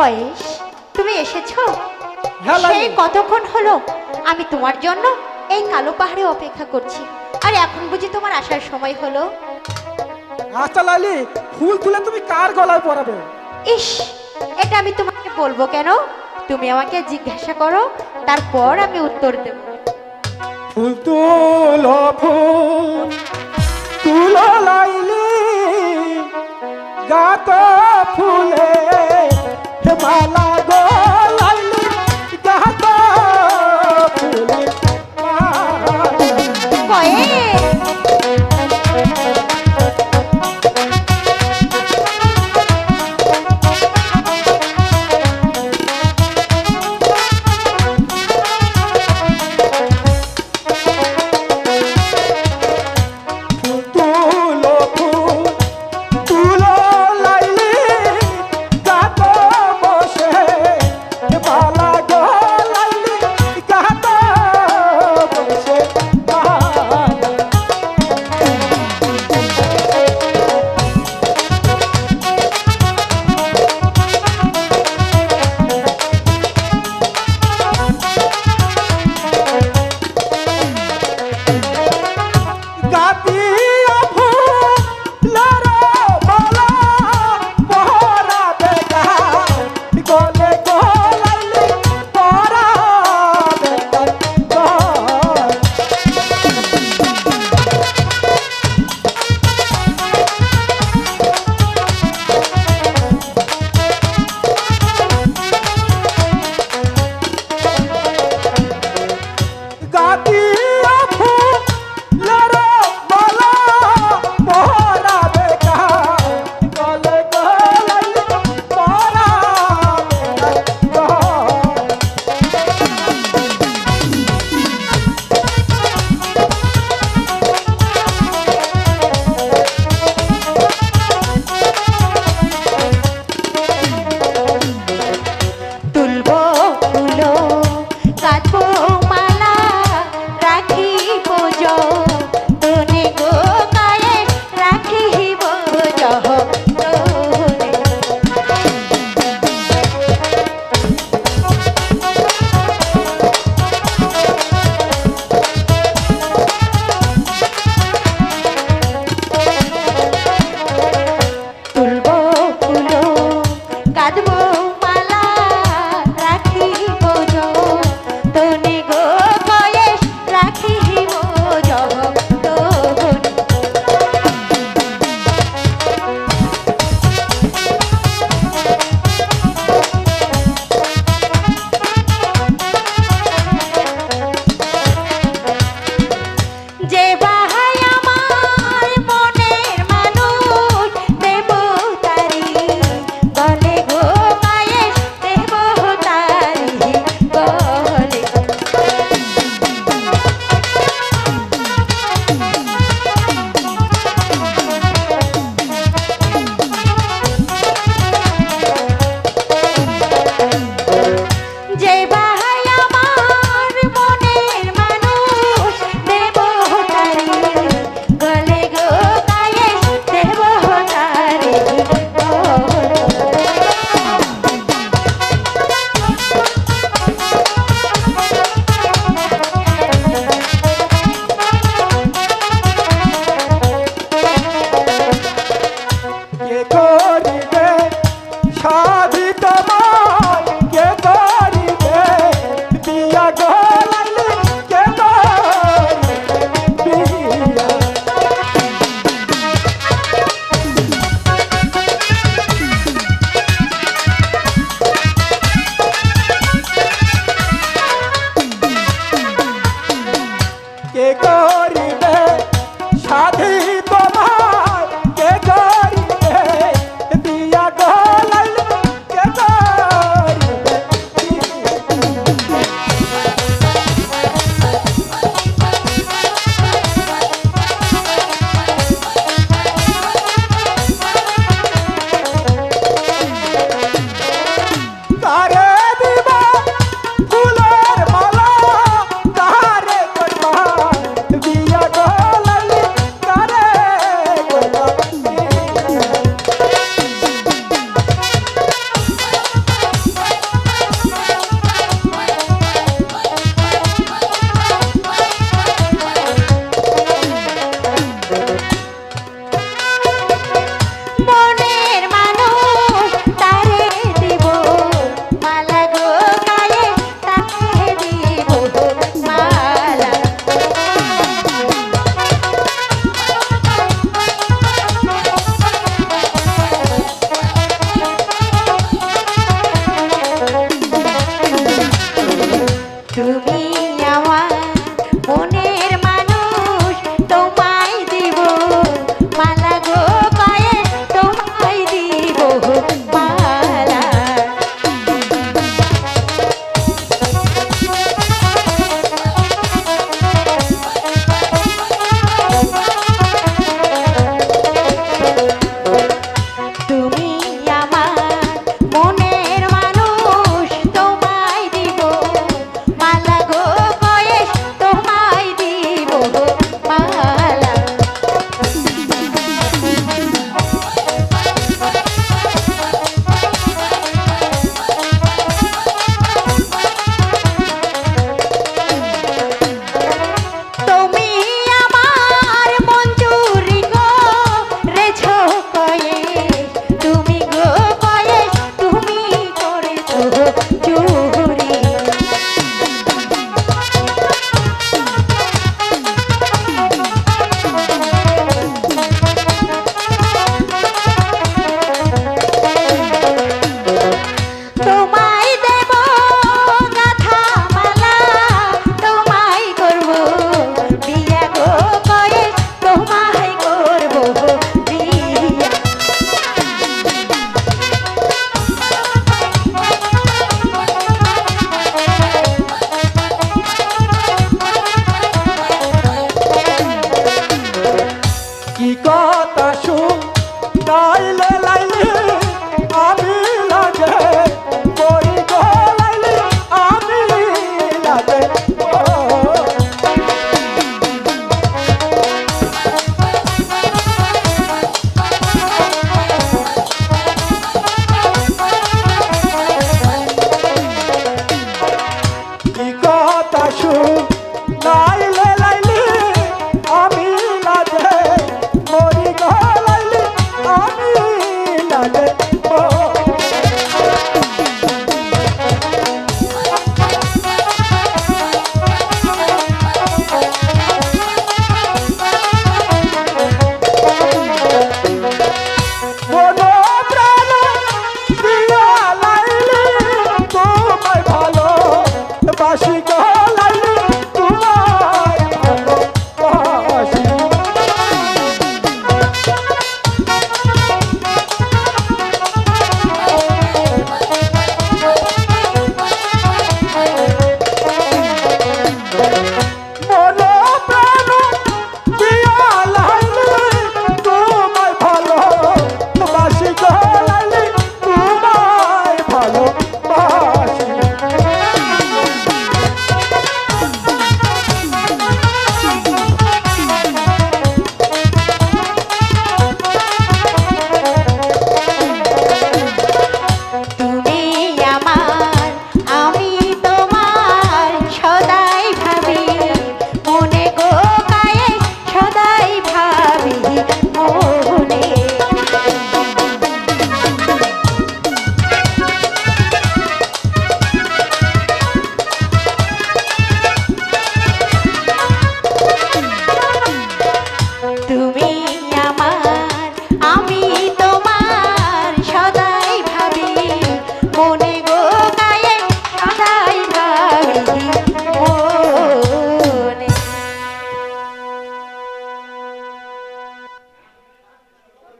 কয়েস তুমি এসেছ? হ্যাঁ সেই কতক্ষণ হলো? আমি তোমার জন্য এই কালো পাহাড়ে অপেক্ষা করছি। আর এখন বুঝি তোমার আসার সময় হলো? আচ্ছা লাইলি ফুল তুলে তুমি কার গলায় পরাবে? ইস এটা আমি তোমাকে বলব কেন? তুমি আমাকে জিজ্ঞাসা করো তারপর আমি উত্তর দেব। ফুল তুলো ফুল তুলো লাইলি। গাত ফুলে মালা